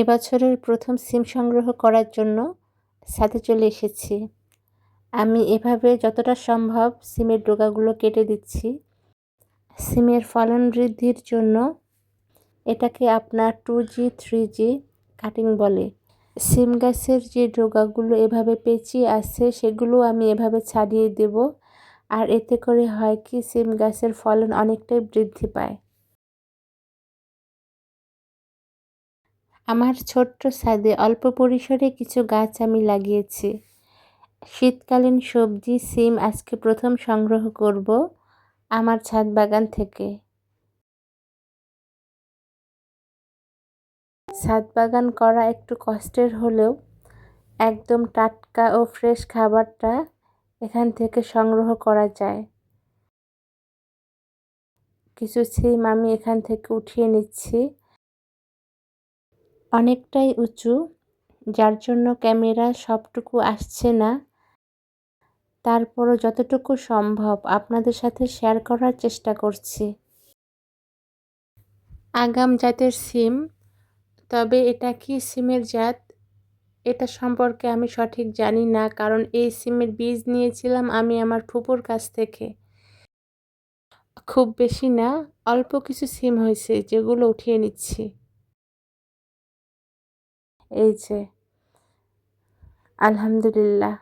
এবছরের প্রথম সিম সংগ্রহ করার জন্য সাথে চলে এসেছি। আমি এভাবে যতটা সম্ভব সিমের ডোকাগুলো কেটে দিচ্ছি। সিমের ফলন বৃদ্ধির জন্য এটাকে আপনার two G, three G cutting বলে। সিম গাছের যে ডোকাগুলো এভাবে পেঁচিয়ে আছে, সেগুলো আমি এভাবে ছাড়িয়ে দেব। আর এতে করে হয় কি, সিম গাছের ফলন অনেকটাই বৃদ্ধি পায়। আমার ছোট্ট ছাদে অল্প পরিসরে কিছু গাছ আমি লাগিয়েছি। শীতকালীন সবজি, সিম আজকে প্রথম সংগ্রহ করব আমার ছাদ বাগান থেকে। ছাদ বাগান করা একটু কষ্টের হলেও একদম টাটকা ও ফ্রেশ খাবারটা এখান থেকে সংগ্রহ করা যায়। কিছু সিম আমি এখান থেকে উঠিয়ে নিচ্ছি। অনেকটাই উঁচু, যার জন্য ক্যামেরা সবটুকু আসছে না। তারপরও যতটুকু সম্ভব আপনাদের সাথে শেয়ার করার চেষ্টা করছি। আগাম জাতের সিম, তবে এটা কি সিমের জাত? এটা সম্পর্কে আমি সঠিক জানি না, কারণ এই সিমের বীজ নিয়েছিলাম আমি আমার ফুপুর কাছ থেকে। খুব বেশি না, অল্প কিছু সিম হয়েছে যেগুলো উঠিয়ে নিচ্ছি। এই যে আলহামদুলিল্লাহ।